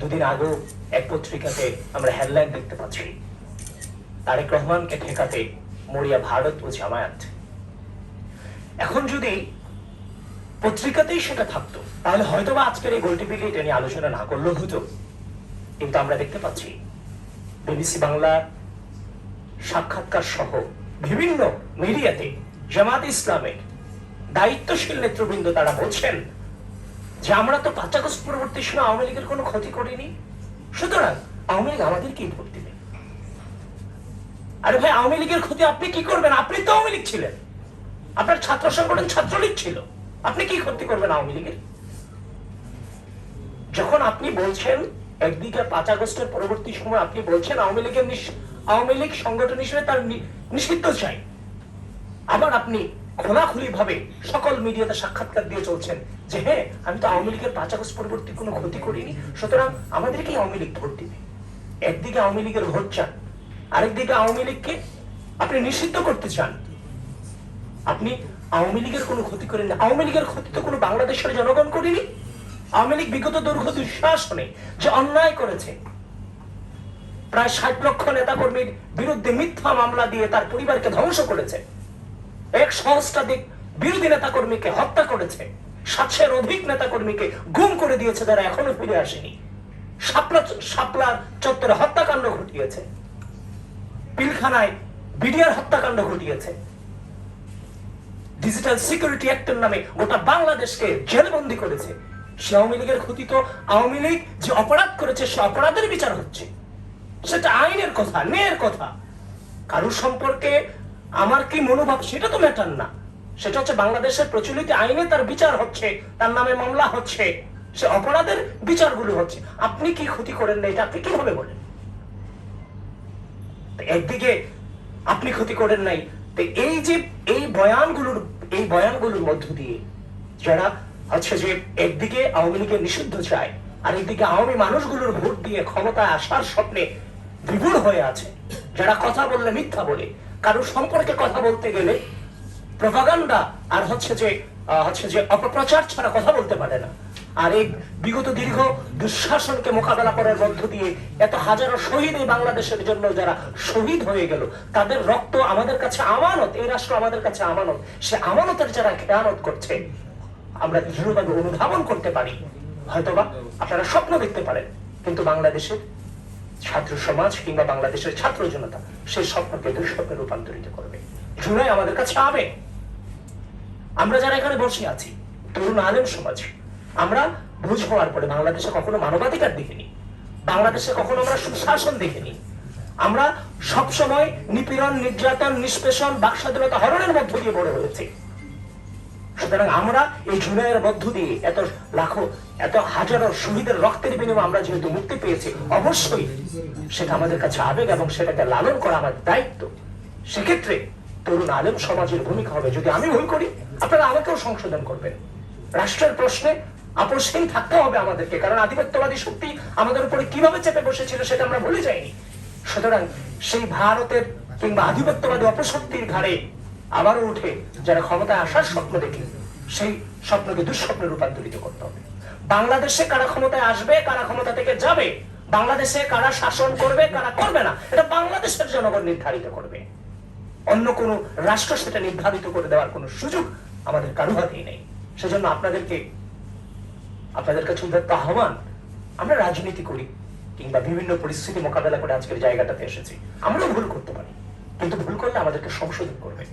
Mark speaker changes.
Speaker 1: দুদিন আগেও এক পত্রিকাতে আমরা হেডলাইন দেখতে পাচ্ছি। তারেক রহমানকে ঠেকাতে মরিয়া ভারত ও জামায়াত। এখন যদি পত্রিকাতেই সেটা থাকতো, তাহলে হয়তো বা আজকের এই গোলটি এটা নিয়ে আলোচনা না করলেও হতো। কিন্তু আমরা দেখতে পাচ্ছি, বিবিসি বাংলা সাক্ষাৎকার সহ বিভিন্ন মিডিয়াতে জামাত ইসলামের দায়িত্বশীল নেতৃবৃন্দ তারা বলছেন যে আমরা তো পাঁচ আগস্ট পরবর্তী সময় আওয়ামী লীগের কোনো ক্ষতি করিনি। সুতরাং আওয়ামী লীগ আমাদেরকেই ভোট দিবে। আরে ভাই, আওয়ামী লীগের ক্ষতি আপনি কি করবেন? আপনি তো আওয়ামী লীগ ছিলেন। আপনার ছাত্র সংগঠন ছাত্রলীগ ছিল। আপনি কি ক্ষতি করবেন আওয়ামী লীগের? যখন আপনি বলছেন, একদিকে পাঁচ আগস্টের পরবর্তী সময় আপনি বলছেন আওয়ামী লীগের আওয়ামী লীগ সংগঠন হিসেবে তার নিষিদ্ধ চাই। আবার আপনি খোলাখুলি ভাবে সকল মিডিয়াতে সাক্ষাৎকার দিয়ে চলছেন যে হ্যাঁ আমি তো আওয়ামী লীগের পাঁচ আগস্ট পরবর্তী কোনো ক্ষতি করিনি। সুতরাং আমাদেরকেই আওয়ামী লীগ ভোট দিবে। একদিকে আওয়ামী লীগের ভোট চান, আরেকদিকে আওয়ামী লীগকে আপনি নিষিদ্ধ করতে চান। আপনি আওয়ামী লীগের কোনো ক্ষতি করেন আওয়ামী লীগের ক্ষতি তো কোনো বাংলাদেশের জনগণ করেনি। আওয়ামী লীগ বিগত দীর্ঘ দুঃশাসনে যে অন্যায় করেছে, প্রায় ষাট লক্ষ নেতাকর্মীর বিরুদ্ধে মিথ্যা মামলা দিয়ে তার পরিবারকে ধ্বংস করেছে। এক সহস্রাধিক বিরোধী নেতাকর্মীকে হত্যা করেছে। সাতশের অধিক নেতাকর্মীকে গুম করে দিয়েছে যারা এখনও ফিরে আসেনি। শাপলা শাপলার চত্বরে হত্যাকাণ্ড ঘটিয়েছে। পিলখানায় বিডিআর হত্যাকাণ্ড ঘটিয়েছে। ডিজিটাল সিকিউরিটি অ্যাক্টের নামে গোটা বাংলাদেশকে জেলবন্দি করেছে। সে আওয়ামী লীগের ক্ষতি তো আওয়ামী লীগ যে অপরাধ করেছে, সে অপরাধের বিচার হচ্ছে। সেটা আইনের কথা, ন্যায়ের কথা। কারোর সম্পর্কে আমার কি মনোভাব সেটা তো ম্যাটার না। সেটা হচ্ছে বাংলাদেশের প্রচলিত আইনে তার বিচার হচ্ছে, তার নামে মামলা হচ্ছে, সে অপরাধের বিচারগুলো হচ্ছে। আপনি কি ক্ষতি করেন না এটা আপনি কীভাবে বলেন? একদিকে আপনি ক্ষতি করেন নাই, তো এই যে এই বয়ানগুলোর এই বয়ানগুলোর মধ্য দিয়ে যারা হচ্ছে যে একদিকে আওয়ামী লীগের নিষিদ্ধ চায়, আর একদিকে আওয়ামী মানুষগুলোর ভোট দিয়ে ক্ষমতায় আসার স্বপ্নে বিভুর হয়ে আছে যারা কথা বললে মিথ্যা বলে, কারোর সম্পর্কে কথা বলতে গেলে প্রভাগান্ডা আর হচ্ছে যে হচ্ছে যে অপপ্রচার ছাড়া কথা বলতে পারে না। আর এই বিগত দীর্ঘ দুঃশাসনকে মোকাবেলা করার মধ্য দিয়ে এত হাজারো শহীদ এই বাংলাদেশের জন্য যারা শহীদ হয়ে গেল, তাদের রক্ত আমাদের কাছে আমানত, এই রাষ্ট্র আমাদের কাছে আমানত, সে আমানতের যারা খেয়ানত করছে, আমরা দৃঢ়ভাবে অনুধাবন করতে পারি। হয়তোবা আপনারা স্বপ্ন দেখতে পারেন, কিন্তু বাংলাদেশের ছাত্র সমাজ কিংবা বাংলাদেশের ছাত্র জনতা সেই স্বপ্নকে দুঃস্বপ্নে রূপান্তরিত করবে। জুলাই আমাদের কাছে আবে আমরা যারা এখানে বসে আছি, তরুণ আলেম সমাজ, আমরা বুঝ হওয়ার পরে বাংলাদেশে কখনো মানবাধিকার দেখিনি, বাংলাদেশে কখনো আমরা সুশাসন দেখিনি। আমরা সবসময় নিপীড়ন, নির্যাতন, নিষ্পেষণ, বাকস্বাধীনতা হরণের মধ্য দিয়ে বড় হয়েছে। সুতরাং আমরা এই জুলাইয়ের মধ্য দিয়ে এত লাখো, এত হাজারো শহীদের রক্তের বিনিময়ে আমরা যেহেতু মুক্তি পেয়েছি, অবশ্যই সেটা আমাদের কাছে আবেগ এবং সেটাকে লালন করা আমার দায়িত্ব। সেক্ষেত্রে তরুণ আলেম সমাজের ভূমিকা হবে। যদি আমি ভুল করি, আপনারা আমাকেও সংশোধন করবেন। রাষ্ট্রের প্রশ্নে আপোষহীন থাকতে হবে আমাদেরকে, কারণ আধিপত্যবাদী শক্তি আমাদের উপরে কীভাবে চেপে বসেছিল সেটা আমরা ভুলে যাইনি। সুতরাং সেই ভারতের কিংবা আধিপত্যবাদী অপশক্তির ঘাড়ে আবারও উঠে যারা ক্ষমতায় আসার স্বপ্ন দেখে, সেই স্বপ্নকে দুঃস্বপ্নে রূপান্তরিত করতে হবে। বাংলাদেশে কারা ক্ষমতায় আসবে, কারা ক্ষমতা থেকে যাবে? বাংলাদেশে কারা শাসন করবে, কারা করবে না? এটা বাংলাদেশের জনগণ নির্ধারিত করবে। অন্য কোনো রাষ্ট্র সেটা নির্ধারিত করে দেওয়ার কোনো সুযোগ আমাদের কারও হাতেই নেই। সেজন্য আপনাদেরকে, আপনাদের কাছে উদাত্ত আহ্বান, আমরা রাজনীতি করি কিংবা বিভিন্ন পরিস্থিতি মোকাবেলা করে আজকের জায়গাটাতে এসেছি। আমরাও ভুল করতে পারি, কিন্তু ভুল করলে আমাদেরকে সংশোধন করবে